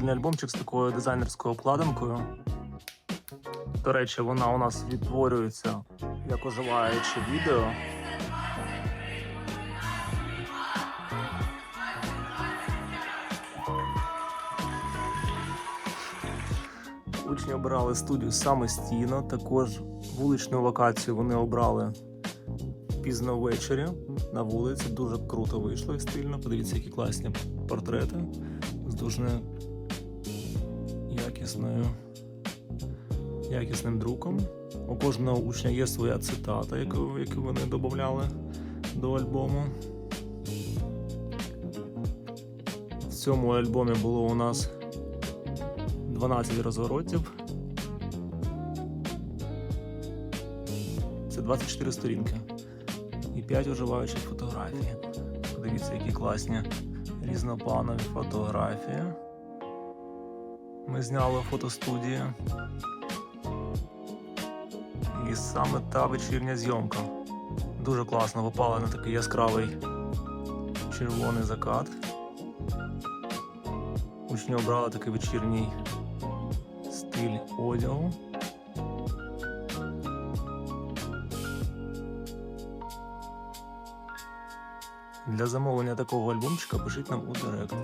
стильний альбомчик з такою дизайнерською обкладинкою. До речі, вона у нас відтворюється як оживаюче відео. Учні обирали студію самостійно. Також вуличну локацію вони обрали пізно ввечері на вулиці. Дуже круто вийшло і стильно. Подивіться, які класні портрети з дуже якісною, якісним друком. У кожного учня є своя цитата, яку, яку вони додавали до альбому. В цьому альбомі було у нас 12 розворотів. Це 24 сторінки і 5 оживаючих фотографій. Подивіться, які класні різнопланові фотографії. Ми зняли у фотостудії. І саме та вечірня зйомка. Дуже класно випала на такий яскравий червоний закат. Учні обрали такий вечірній стиль одягу. Для замовлення такого альбомчика пишіть нам у директ.